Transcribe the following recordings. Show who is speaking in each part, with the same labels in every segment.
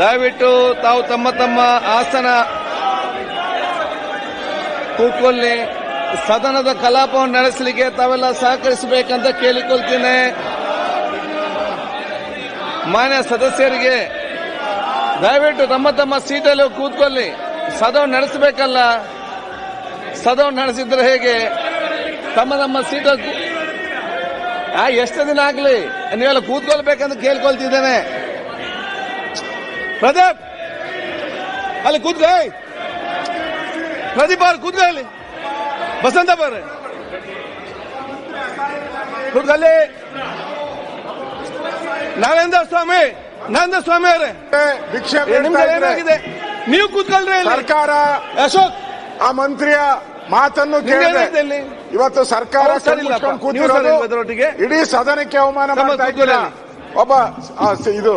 Speaker 1: ದಯವಿಟ್ಟು ತಾವು ತಮ್ಮ ತಮ್ಮ ಆಸನ ಕೂತ್ಕೊಳ್ಳಿ. ಸದನದ ಕಲಾಪವನ್ನು ನಡೆಸಲಿಕ್ಕೆ ತಾವೆಲ್ಲ ಸಹಕರಿಸಬೇಕಂತ ಕೇಳಿಕೊಳ್ತೀನಿ. ಮಾನ್ಯ ಸದಸ್ಯರಿಗೆ ದಯವಿಟ್ಟು ತಮ್ಮ ತಮ್ಮ ಸೀಟಲ್ಲಿ ಕೂತ್ಕೊಳ್ಳಿ. ಸದನ ನಡೆಸಬೇಕಲ್ಲ. ಸದನ ನಡೆಸಿದ್ರೆ ಹೇಗೆ? ತಮ್ಮ ತಮ್ಮ ಸೀಟಲ್ಲಿ ಎಷ್ಟು ದಿನ ಆಗಲಿ, ನೀವೆಲ್ಲ ಕೂತ್ಕೊಳ್ಬೇಕಂತ ಕೇಳ್ಕೊಳ್ತಿದ್ದೇನೆ. ಪ್ರದೀಪ್ ಅಲ್ಲಿ ಕೂತ್ಕೋ. ಪ್ರದೀಪ್ ಅವ್ರು ಕೂತ್ಕೋ ಅಲ್ಲಿ. ಬಸಂತ ಬರ್ರಿ ಕೂತ್ಕೊಳ್ಳಿ ನಾವೇಂದ್ರ ಸ್ವಾಮಿ ನಂದ ಸ್ವಾಮಿ ಅವರೇ.
Speaker 2: ಭಿಕ್ಷೆ
Speaker 1: ನಿಮ್ಗೆ ಏನಾಗಿದೆ? ನೀವು ಕೂತ್ಕೊಳ್ರಿ
Speaker 2: ಸರ್ಕಾರ
Speaker 1: ಅಶೋಕ್.
Speaker 2: ಆ ಮಂತ್ರಿಯ ಮಾತನ್ನು ಕೇಳಿದೆ. ಇವತ್ತು ಸರ್ಕಾರ ಕೂತಿರೋದು ಇಡೀ ಸದನಕ್ಕೆ ಅವಮಾನ ಮಾಡ್ತಾ ಇದ್ದೀರಾ? ಒಬ್ಬ ಇದು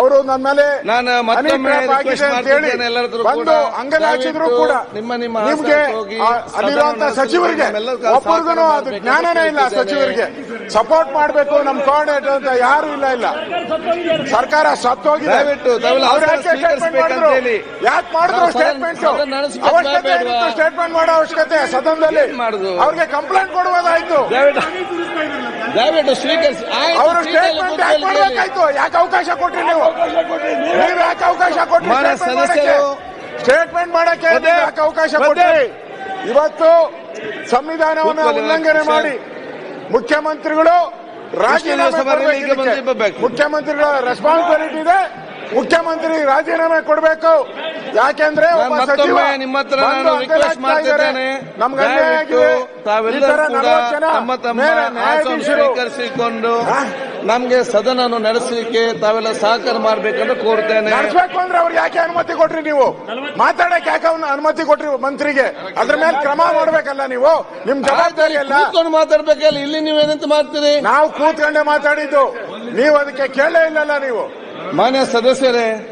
Speaker 2: ಅವರು ನನ್ನ ಮೇಲೆ
Speaker 1: ನಾನು ಮತ್ತೊಮ್ಮೆ
Speaker 2: ಬಂದು. ಅಂಗಲಾಚಿದ್ರು ಕೂಡ.
Speaker 1: ನಿಮ್ಮ ನಿಮ್ಮ
Speaker 2: ನಿಮ್ಗೆ ಅಲ್ಲಿರುವಂತ ಸಚಿವರಿಗೆ ಒಬ್ಬರಿಗೂ ಅದು ಜ್ಞಾನನೇ ಇಲ್ಲ ಸಚಿವರಿಗೆ. ಸಪೋರ್ಟ್ ಮಾಡಬೇಕು ನಮ್ ಕೋಆರ್ಡಿನೇಟರ್ ಅಂತ ಯಾರು ಇಲ್ಲ ಇಲ್ಲ. ಸರ್ಕಾರ ಸತ್ತೋಗಿದೆ. ಯಾಕೆ ಮಾಡಿದ್ರು?
Speaker 1: ಹೇಳಿ.
Speaker 2: ಯಾಕೆ ಮಾಡಿದ್ರು ಸ್ಟೇಟ್ಮೆಂಟ್ ಅವಶ್ಯಕತೆ ಸ್ಟೇಟ್ಮೆಂಟ್ ಮಾಡೋ ಅವಶ್ಯಕತೆ ಸದನದಲ್ಲಿ? ಅವ್ರಿಗೆ ಕಂಪ್ಲೇಂಟ್ ಕೊಡುವುದಾಯ್ತು.
Speaker 1: ದಯವಿಟ್ಟು ಸ್ವೀಕರಿಸಿ.
Speaker 2: ಅವರು ಸ್ಟೇಟ್ಮೆಂಟ್ ಯಾಕೆ ಮಾಡಬೇಕಾಯ್ತು. ಯಾಕೆ ಅವಕಾಶ ಕೊಟ್ರಿ ನೀವು? ಯಾಕೆ ಅವಕಾಶ
Speaker 1: ಮಾನ್ಯ ಸದಸ್ಯರು
Speaker 2: ಸ್ಟೇಟ್ಮೆಂಟ್ ಮಾಡಕ್ಕೆ ಯಾಕೆ ಅವಕಾಶ
Speaker 1: ಮತ್ತೆ-
Speaker 2: ಇವತ್ತು ಸಂವಿಧಾನವನ್ನು ಉಲ್ಲಂಘನೆ ಮಾಡಿ ಮುಖ್ಯಮಂತ್ರಿಗಳು ರಾಜೀನಾಮೆ. ಮುಖ್ಯಮಂತ್ರಿಗಳ ರೆಸ್ಪಾನ್ಸಿಬಿಲಿಟಿ ಇದೆ. ಮುಖ್ಯಮಂತ್ರಿ ರಾಜೀನಾಮೆ ಕೊಡಬೇಕು. ಯಾಕೆಂದ್ರೆ ಒಬ್ಬ ಸಚಿವ ನಮ್ಗೆ ಅನ್ಯಾಯ ಆಗಿದೆ. ಈ ತರ
Speaker 1: ಕೂಡ
Speaker 2: 40 ಜನ
Speaker 1: ತಮ್ಮ ತಮ್ಮ
Speaker 2: ನ್ಯಾಯಾಧೀಶರು
Speaker 1: ಸ್ವೀಕರಿಸಿಕೊಂಡು ನಮ್ಗೆ ಸದನ ನಡೆಸಲಿಕ್ಕೆ ತಾವೆಲ್ಲ ಸಹಕಾರ ಮಾಡಬೇಕಂತ ಕೋರ್ತೇನೆ.
Speaker 2: ನಡೆಸಬೇಕು ಅಂದ್ರೆ ಅವ್ರಿಗೆ ಯಾಕೆ ಅನುಮತಿ ಕೊಟ್ರಿ ನೀವು? ಮಾತಾಡಕ್ಕೆ ಯಾಕೆ ಅವ್ನ ಅನುಮತಿ ಕೊಟ್ರಿ ಮಂತ್ರಿಗೆ? ಅದ್ರ ಮೇಲೆ ಕ್ರಮ ಮಾಡ್ಬೇಕಲ್ಲ ನೀವು? ನಿಮ್ ಜವಾಬ್ದಾರಿ ಅಲ್ಲ.
Speaker 1: ಕೂತ್ಕೊಂಡು ಮಾತಾಡ್ಬೇಕಲ್ಲ ಇಲ್ಲಿ ಏನಂತ ಮಾಡ್ತೀರಿ?
Speaker 2: ನಾವು ಕೂತ್ಕೊಂಡೆ ಮಾತಾಡಿದ್ದು. ನೀವು ಅದಕ್ಕೆ ಕೇಳೇ ಇಲ್ಲಲ್ಲ ನೀವು.
Speaker 1: ಮಾನ್ಯ ಸದಸ್ಯರೇ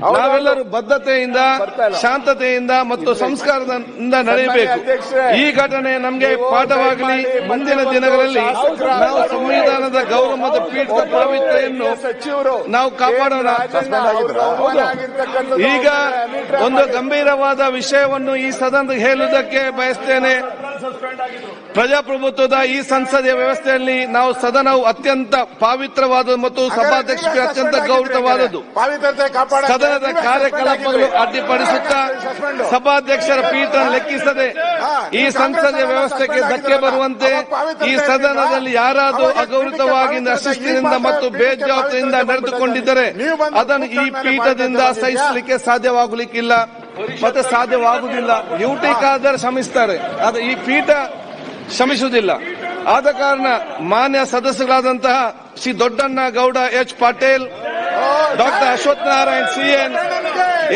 Speaker 1: ನಾವೆಲ್ಲರೂ ಬದ್ಧತೆಯಿಂದ ಶಾಂತತೆಯಿಂದ ಮತ್ತು ಸಂಸ್ಕಾರದಿಂದ ನಡೆಯಬೇಕು. ಈ ಘಟನೆ ನಮಗೆ ಪಾಠವಾಗಲಿ ಮುಂದಿನ ದಿನಗಳಲ್ಲಿ ನಾವು ಸಂವಿಧಾನದ ಗೌರವ ಮತ್ತು ಪೀಠದ ಪಾವಿತ್ರ್ಯವನ್ನು
Speaker 2: ಸಚಿವರು
Speaker 1: ನಾವು ಕಾಪಾಡೋಣ. ಈಗ ಒಂದು ಗಂಭೀರವಾದ ವಿಷಯವನ್ನು ಈ ಸದನ ಹೇಳುವುದಕ್ಕೆ ಬಯಸ್ತೇನೆ. ಪ್ರಜಾಪ್ರಭುತ್ವದ ಈ ಸಂಸದೀಯ ವ್ಯವಸ್ಥೆಯಲ್ಲಿ ನಾವು ಸದನವು ಅತ್ಯಂತ ಪಾವಿತ್ರವಾದ ಮತ್ತು ಸಭಾಧ್ಯಕ್ಷರಿಗೆ ಅತ್ಯಂತ ಗೌರವವಾದದ್ದು. ಸದನದ ಕಾರ್ಯಕಲಾಪಗಳು ಅಡ್ಡಿಪಡಿಸುತ್ತಾ ಸಭಾಧ್ಯಕ್ಷರ ಪೀಠ ಲೆಕ್ಕಿಸದೆ ಈ ಸಂಸದೀಯ ವ್ಯವಸ್ಥೆಗೆ ಧಕ್ಕೆ ಬರುವಂತೆ ಈ ಸದನದಲ್ಲಿ ಯಾರಾದರೂ ಅಗೌರವವಾಗಿ ಶಿಸ್ತಿನಿಂದ ಮತ್ತು ಬೇಜವಾಬ್ದಾರಿಯಿಂದ ನಡೆದುಕೊಂಡಿದ್ದರೆ ಅದನ್ನು ಈ ಪೀಠದಿಂದ ಸಹಿಸಲಿಕ್ಕೆ ಸಾಧ್ಯವಾಗಲಿಕ್ಕಿಲ್ಲ. ಮತ್ತೆ ಸಾಧ್ಯವಾಗುವುದಿಲ್ಲ. ಡ್ಯೂಟಿಗಾದರೆ ಶ್ರಮಿಸ್ತಾರೆ. ಆದರೆ ಈ ಪೀಠ ಶ್ರಮಿಸುವುದಿಲ್ಲ ಆದ ಕಾರಣ ಮಾನ್ಯ ಸದಸ್ಯರಾದಂತಹ Shri Doddanna Gowda H Patil, doctor Ashwath Narayan CN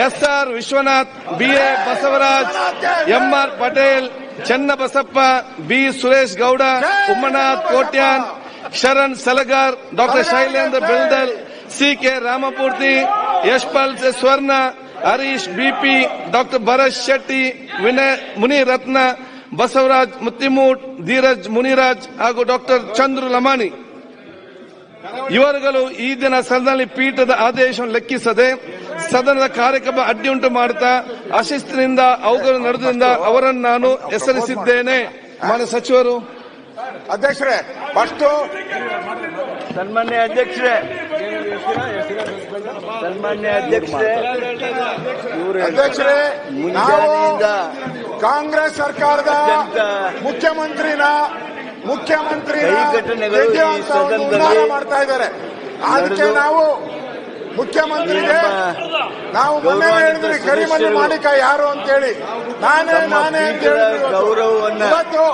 Speaker 1: S R Vishwanath BA Basavaraj MR Patel, Chennabasappa, B Suresh Gowda, Ummanath Kotian, Sharan Salagar, doctor Shailendra Beldal C K Ramapurthi Yashpal Swarna Harish BP doctor Bharath Shetty, Vinay Munirathna Basavaraj Matthimood Dheeraj Muniraj ಹಾಗೂ doctor Chandru Lamani. ಇವರುಗಳು ಈ ದಿನ ಸದನದಲ್ಲಿ ಪೀಠದ ಆದೇಶವನ್ನು ಲೆಕ್ಕಿಸದೆ ಸದನದ ಕಾರ್ಯಕ್ರಮ ಅಡ್ಡಿಯುಂಟು ಮಾಡುತ್ತಾ ಅಶಿಸ್ತಿನಿಂದ ಅವುಗಳು ನಡೆದ್ರಿಂದ ಅವರನ್ನು ನಾನು ಹೆಸರಿಸಿದ್ದೇನೆ. ಮಾನ್ಯ ಸಚಿವರು.
Speaker 2: ಅಧ್ಯಕ್ಷರೇ ಫಸ್ಟ್
Speaker 3: ಸನ್ಮಾನ್ಯ ಅಧ್ಯಕ್ಷರೇ ಸನ್ಮಾನ್ಯ ಅಧ್ಯಕ್ಷರೇ
Speaker 2: ಅಧ್ಯಕ್ಷರೇ
Speaker 3: ಮುಂಜಾನೆಯಿಂದ
Speaker 2: ಕಾಂಗ್ರೆಸ್ ಸರ್ಕಾರದ ಮುಖ್ಯಮಂತ್ರಿನ ಮುಖ್ಯಮಂತ್ರಿ ಮಾಡ್ತಾ ಇದ್ದಾರೆ. ಅದಕ್ಕೆ ನಾವು ಮುಖ್ಯಮಂತ್ರಿಗೆ ನಾವು ಮೊನ್ನೆ ಹೇಳಿದ್ರಿ ಕರಿಮಲ್ಲಿ ಮಾಲೀಕ ಯಾರು ಅಂತ ಹೇಳಿ ನಾನೇ ನಾನೇ ಅಂತ ಹೇಳಿದ್ರು.
Speaker 3: ಗೌರವವನ್ನ-
Speaker 2: ಇವತ್ತು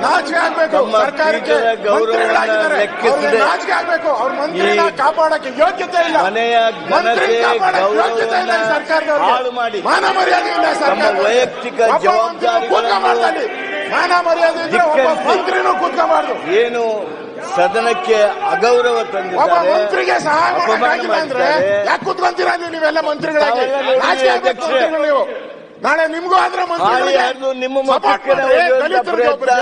Speaker 2: ನಾಚಿಕೆ ಆಗ್ಬೇಕು. ಸರ್ಕಾರಕ್ಕೆ ಮಂತ್ರಿಗಳಾಗಿದ್ದಾರೆ. ಅವ್ರಿಗೆ ನಾಚಿಕೆ ಆಗ್ಬೇಕು. ಅವ್ರ ಮಂತ್ರಿನ
Speaker 3: ಈ
Speaker 2: ಕಾಪಾಡಕ್ಕೆ ಯೋಗ್ಯತೆ ಇಲ್ಲ.
Speaker 3: ಮನೆಯ
Speaker 2: ಮಂತ್ರಿ ಕಾಪಾಡಕ್ಕೆ ಯೋಗ್ಯತೆ ಇಲ್ಲ ಸರ್ಕಾರದವ್ರಿಗೆ.
Speaker 3: ಮಾಡಿ.
Speaker 2: ಮಾನ ಮರ್ಯಾದೆ ಇಲ್ಲ ಸರ್ಕಾರ
Speaker 3: ವೈಯಕ್ತಿಕ ಜವಾಬ್ದಾರಿ
Speaker 2: ಮಾನ ಮರ್ಯಾದೆ ಇದ್ರೆ ಒಬ್ಬ. ಮಂತ್ರಿನೂ ಕೂತ್ಕೋಬಾರ್ದು.
Speaker 3: ಏನು ಸದನಕ್ಕೆ ಅಗೌರವ
Speaker 2: ಒಬ್ಬ
Speaker 3: ತಂದಿದ್ದಾರೆ
Speaker 2: ಮಂತ್ರಿಗೆ ಸಹಾಯ ಮಾಡಕ್ಕಾಗಿಲ್ಲ ಅಂದ್ರೆ ಯಾಕೆ ಕೂತ್ಕೊಂತೀರಾ ನೀವು? ನೀವೆಲ್ಲ ಮಂತ್ರಿಗಳಾಗಿ. ಮಂತ್ರಿಗಳು ನೀವು. ನಾಳೆ ನಿಮ್ಗೂ ಆದ್ರೆ ಮಂತ್ರಿಗಳಿಗೆ
Speaker 3: ನಿಮ್ಮ
Speaker 2: ದಲಿತರಿಗೆ ದಲಿತರ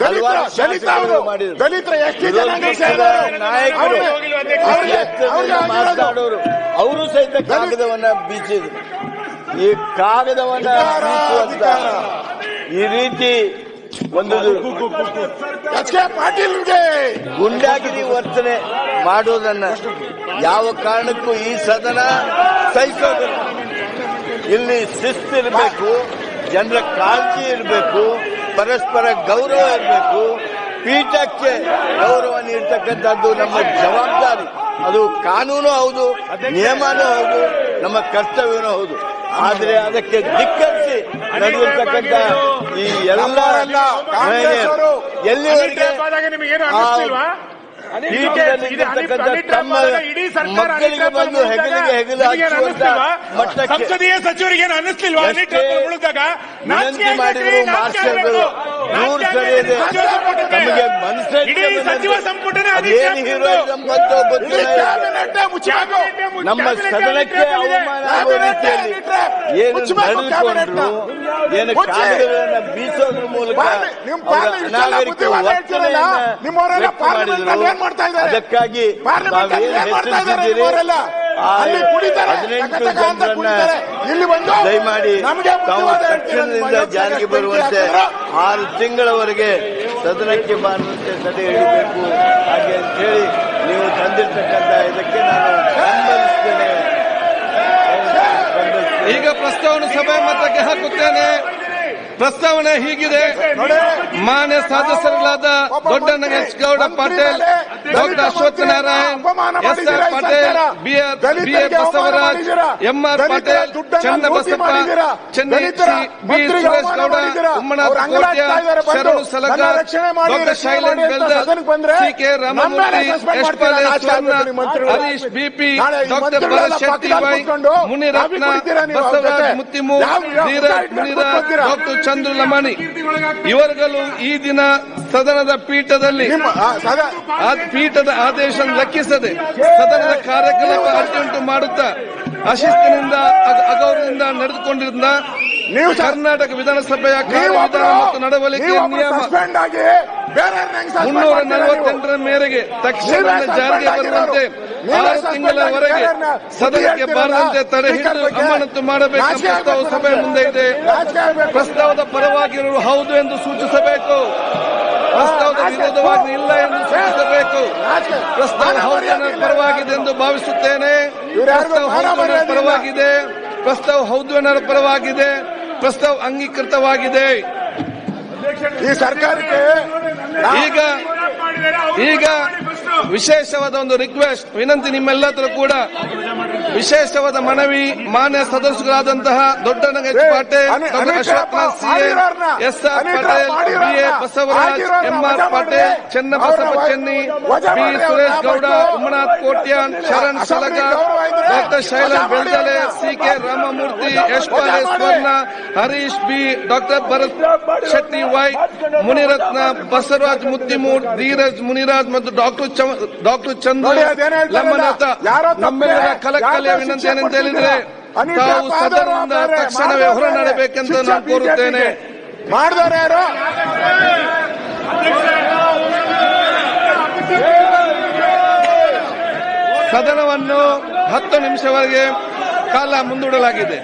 Speaker 2: ದಲಿತ
Speaker 3: ಶಾಸಕರು
Speaker 2: ಅವರು. ದಲಿತರ ಎಷ್ಟು?
Speaker 3: ನಾಯಕರು. ಮಾತನಾಡೋರು ಅವರು ಸಹಿತ ಕಾಗದವನ್ನ ಬೀಚಿದ್ರು. ಈ ಕಾಗದವನ್ನ. ಈ ರೀತಿ ಒಂದು
Speaker 2: ಎಚ್ ಕೆ ಪಾಟೀಲ್ಗೆ?
Speaker 3: ಗುಂಡಾಗಿರಿ ವರ್ತನೆ ಮಾಡೋದನ್ನ ಯಾವ ಕಾರಣಕ್ಕೂ ಈ ಸದನ ಸಹಿಸೋದು ಇಲ್ಲಿ ಶಿಸ್ತಿರಬೇಕು ಜನರ ಕಾಳಜಿ ಇರಬೇಕು ಪರಸ್ಪರ ಗೌರವ ಇರಬೇಕು. ಪೀಠಕ್ಕೆ ಗೌರವ ನೀಡ್ತಕ್ಕಂಥದ್ದು ನಮ್ಮ ಜವಾಬ್ದಾರಿ. ಅದು ಕಾನೂನು ಹೌದು ನಿಯಮನೂ ಹೌದು ನಮ್ಮ ಕರ್ತವ್ಯನೂ ಹೌದು. ಆದ್ರೆ ಅದಕ್ಕೆ ಧಿಕ್ಕರಿಸಿ ನಡೆದಿರ್ತಕ್ಕಂಥ ಈ ಎಲ್ಲ
Speaker 2: ನಮ್ಮವರಲ್ಲ, ಕಾಂಗ್ರೆಸ್ ಅವರು.
Speaker 3: ಎಲ್ಲಿವರೆಗೆ
Speaker 4: ನಿಮಗೇನು
Speaker 3: ಆ
Speaker 4: ಅನ್ನಿಸ್ತಿಲ್ವಾ
Speaker 3: ಪೀಠದಲ್ಲಿರ್ತಕ್ಕಂಥ ತಮ್ಮ
Speaker 4: ಇಡೀ ಸರ್ಕಾರ
Speaker 3: ಮಕ್ಕಳಿಗೆ ಬಂದು ಹೆಗಲಿಗೆ ಹೆಗಲು
Speaker 4: ಸಂಸದೀಯ ಸಚಿವರಿಗೇನು ಅನ್ನಿಸ್ತಿಲ್ವಾ
Speaker 3: ಮಾಡಿದ್ರು ಮಾಸ್ಟರ್ಗಳು ಮಾರ್ಷಲ್ಗಳು ದೂರ ಸರಿಯದೆ ನಮಗೆ ಮನಸ್ಸೇ
Speaker 4: ಇಡೀ ಸಚಿವ ಸಂಪುಟನೇ
Speaker 3: ಏನು ಹೀರೋಯಿಸಂ ಬಂತೋ ಗೊತ್ತಿಲ್ಲ. ನಮ್ಮ ಸದನಕ್ಕೆ ಅವಮಾನ ರೀತಿಯಲ್ಲಿ ಏನು ನಡೆದುಕೊಂಡ್ರು ಏನು ಕಾಗದಗಳನ್ನ ಬೀಸೋದ್ರ ಮೂಲಕ
Speaker 2: ನಿಮ್ಮ
Speaker 3: ಅನಾಗರಿಕ ವರ್ತನೆಯನ್ನ? ಅದಕ್ಕಾಗಿ
Speaker 2: ಹೆಚ್ಚಿಸಿದ್ದೀರಿ
Speaker 3: ತಾವೇನು ಹೆಸರಿಸಿದ್ದೀರಿ
Speaker 2: ಅಲ್ಲಿ ಕುಡಿತಾರೆ. ಇಲ್ಲಿ ಬಂದು
Speaker 3: ದಯಮಾಡಿ
Speaker 2: ನಮಗೆ
Speaker 3: ತಾವು ತಕ್ಷಣದಿಂದ ಜಾರಿಗೆ ಬರುವಂತೆ. ಆರು ತಿಂಗಳವರೆಗೆ ಸದನಕ್ಕೆ ಬಾರುವಂತೆ ತಡೆ ಹಿಡಿಬೇಕು ಹಾಗೆ ಅಂತ ಹೇಳಿ ನೀವು ತಂದಿರ್ತಕ್ಕಂಥ ಇದಕ್ಕೆ ನಾನು.
Speaker 1: ಈಗ ಪ್ರಸ್ತಾವನೆ ಸಭೆ ಮತಕ್ಕೆ ಹಾಕುತ್ತೇನೆ ಪ್ರಸ್ತಾವನೆ ಹೀಗಿದೆ. ಮಾನ್ಯ ಸದಸ್ಯರುಗಳಾದ Doddanagowda Patil doctor Ashwath Narayan S R Patil B A Basavaraj M R Patil Basappa Chennai B Suresh Gowda Ummanath Kotya Sharanu Salaga doctor Shailendra Beldal C K Ramamurthy S Pale Harish BP doctor Bharath Shetty Munirathna Basavaraj Matthimoor Dheeraj Muniraj doctor Chandru Lamani ಇವರುಗಳು ಈ ದಿನ ಸದನದ ಪೀಠದಲ್ಲಿ
Speaker 2: ಆ,
Speaker 1: ಪೀಠದ ಆದೇಶ ಲೆಕ್ಕಿಸದೆ ಸದನದ ಕಾರ್ಯಕಲಾಪ ಅರ್ಜೆಂಟು ಮಾಡುತ್ತಾ ಅಶಿಸ್ತಿನಿಂದ ಅಗ- ಅಗೌರವದಿಂದ ನಡೆದುಕೊಂಡಿದ್ದ
Speaker 2: ನೀವು
Speaker 1: ಕರ್ನಾಟಕ ವಿಧಾನಸಭೆಯ ಕಾರ್ಯವಿಧಾನ ಮತ್ತು ನಡವಳಿಕೆ ನಿಯಮ ಮುನ್ನೂರ ನಲವತ್ತೆಂಟರ ಮೇರೆಗೆ ತಕ್ಷಣ ಜಾರಿಗೆ ಬರುವಂತೆ ಆರು ತಿಂಗಳವರೆಗೆ ಸದನಕ್ಕೆ ಬಾರದಂತೆ ತಡೆ ಹಿಡಿದು ಅಮಾನತು ಮಾಡಬೇಕೆಂಬ ಪ್ರಸ್ತಾವ ಸಭೆ ಮುಂದೆ ಇದೆ. ಪ್ರಸ್ತಾವದ ಪರವಾಗಿರುವುದು ಹೌದು ಎಂದು ಸೂಚಿಸಬೇಕು. ಪ್ರಸ್ತಾವದ ವಿರೋಧವಾಗಿ ಇಲ್ಲ ಎಂದು ಸೂಚಿಸಬೇಕು. ಪ್ರಸ್ತಾವ ಹೌದು ಪರವಾಗಿದೆ ಎಂದು ಭಾವಿಸುತ್ತೇನೆ. ಪ್ರಸ್ತಾವ ಹೌದು ಪರವಾಗಿದೆ. ಪ್ರಸ್ತಾವ ಹೌದು ಪರವಾಗಿದೆ. ಪ್ರಸ್ತಾವ ಅಂಗೀಕೃತವಾಗಿದೆ.
Speaker 2: ಈ ಸರ್ಕಾರಕ್ಕೆ
Speaker 1: ಈಗ ಈಗ ವಿಶೇಷವಾದ ಒಂದು ರಿಕ್ವೆಸ್ಟ್ ವಿನಂತಿ ನಿಮ್ಮೆಲ್ಲರೂ ಕೂಡ. ವಿಶೇಷವಾದ ಮನವಿ ಮಾನ್ಯ ಸದಸ್ಯರಾದಂತಹ ದೊಡ್ಡನಗ ಪಾಟೇಲ್ ಪಾಟೀಲ್
Speaker 2: ಅನಿ-
Speaker 1: ಡಾಕ್ಟರ್
Speaker 2: ಅನಿತಾ
Speaker 1: ಅಶ್ವಥ್ ಸಿ
Speaker 2: ಮಾಡಿರೋರ್ನ,
Speaker 1: S R Patel
Speaker 2: ಮಾಡಿರೋರ್ನ,
Speaker 1: B A Basavaraj M R Patel
Speaker 2: ಅವ್ರನ್ನ
Speaker 1: Chenni B Suresh Gowda Umanath Kotian Sharan Salaga doctor Shaila Beldale C K Ramamurthy
Speaker 2: S
Speaker 1: Yash S
Speaker 2: ಮಾಡಿ.
Speaker 1: Swarna Harish B doctor Bharath Shetty Y Munirathna Basavaraj Matthimoor Dheeraj Muniraj ಮತ್ತು doctor ಚ- doctor ಚಂದ್ರ ನಮ್ಮೆಲ್ಲರ ಕಲಕಲೆಯ ವಿನಂತಿ ಏನಂತ ಹೇಳಿದ್ರೆ ತಾವು ಸದನದಿಂದ ತಕ್ಷಣವೇ ಹೊರ ನಡೆಬೇಕೆಂದು ನಾನು ಕೋರುತ್ತೇನೆ.
Speaker 2: ಮಾಡಿದವರು ಯಾರು?
Speaker 1: ಸದನವನ್ನು ಹತ್ತು ನಿಮಿಷವರೆಗೆ ಕಾಲ ಮುಂದೂಡಲಾಗಿದೆ.